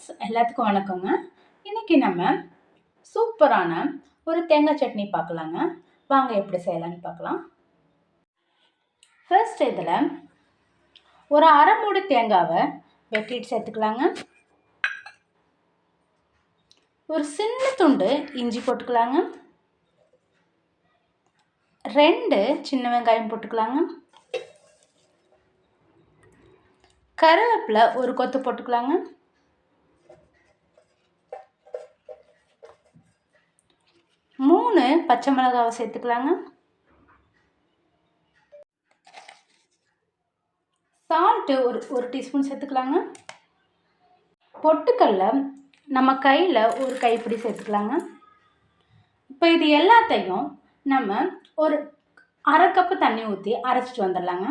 Friends எல்லாத்துக்கும் வணக்கங்க. இன்றைக்கி நம்ம சூப்பரான ஒரு தேங்காய் சட்னி பார்க்கலாங்க. வாங்க எப்படி செய்யலான்னு பார்க்கலாம். ஃபர்ஸ்ட் இதில் ஒரு அரை மூடு தேங்காவை வெட்டிட்டு சேர்த்துக்கலாங்க. ஒரு சின்ன துண்டு இஞ்சி போட்டுக்கலாங்க. ரெண்டு சின்ன வெங்காயம் போட்டுக்கலாங்க. கருவேப்பில் ஒரு கொத்து போட்டுக்கலாங்க. மூணு பச்சை மிளகாவை சேர்த்துக்கலாங்க. சால்ட்டு ஒரு ஒரு டீஸ்பூன் சேர்த்துக்கலாங்க. பொட்டுக்கல்ல நம்ம கையில் ஒரு கைப்பிடி சேர்த்துக்கலாங்க. இப்போ இது எல்லாத்தையும் நம்ம ஒரு அரை கப்பு தண்ணி ஊற்றி அரைச்சிட்டு வந்துடலாங்க.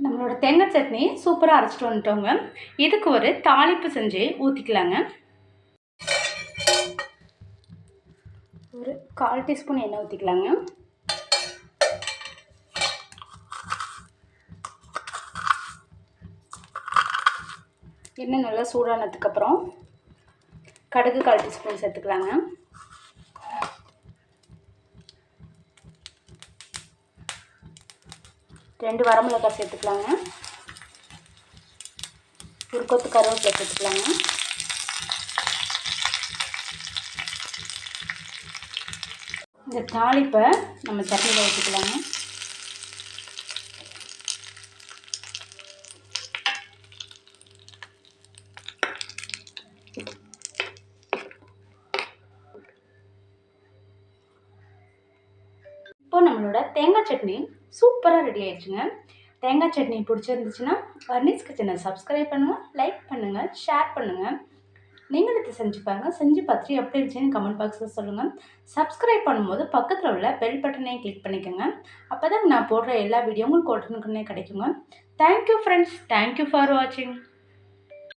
நம்மளோட தேங்காய் சட்னி சூப்பராக அரைச்சிட்டு வந்துட்டோங்க. இதுக்கு ஒரு தாளிப்பு செஞ்சு ஊற்றிக்கலாங்க ஒரு கால் டீஸ்பூன் எண்ணெய் ஊற்றிக்கலாங்க எண்ணெய் நல்லா சூடானதுக்கப்புறம் கடுகு கால் டீஸ்பூன் சேர்த்துக்கலாங்க. ரெண்டு வரமிளகாய் சேர்த்துக்கலாங்க. ஒரு கொத்து கருவேப்பிலை சேர்த்துக்கலாங்க. இந்த தாளிப்பை நம்ம சட்னியில் ஊற்றிக்கலாங்க இப்போ நம்மளோட தேங்காய் சட்னி சூப்பராக ரெடி ஆயிடுச்சுங்க. தேங்காய் சட்னி பிடிச்சிருந்துச்சுன்னா வர்னிஸ் கிச்சனை சப்ஸ்கிரைப் பண்ணுங்கள் லைக் பண்ணுங்கள் ஷேர் பண்ணுங்கள் நீங்களும் இதை செஞ்சு பாருங்கள் செஞ்சு பார்த்துட்டு எப்படி இருந்துச்சுன்னு கமெண்ட் பாக்ஸில் சொல்லுங்கள் சப்ஸ்கிரைப் பண்ணும்போது பக்கத்தில் உள்ள பெல் பட்டனையும் கிளிக் பண்ணிக்கோங்க. அப்போ தான் நான் போடுற எல்லா வீடியோவும் உங்களுக்கு உடனுக்குன்னே கிடைக்குங்க. தேங்க்யூ ஃப்ரெண்ட்ஸ் தேங்க்யூ ஃபார் வாட்சிங்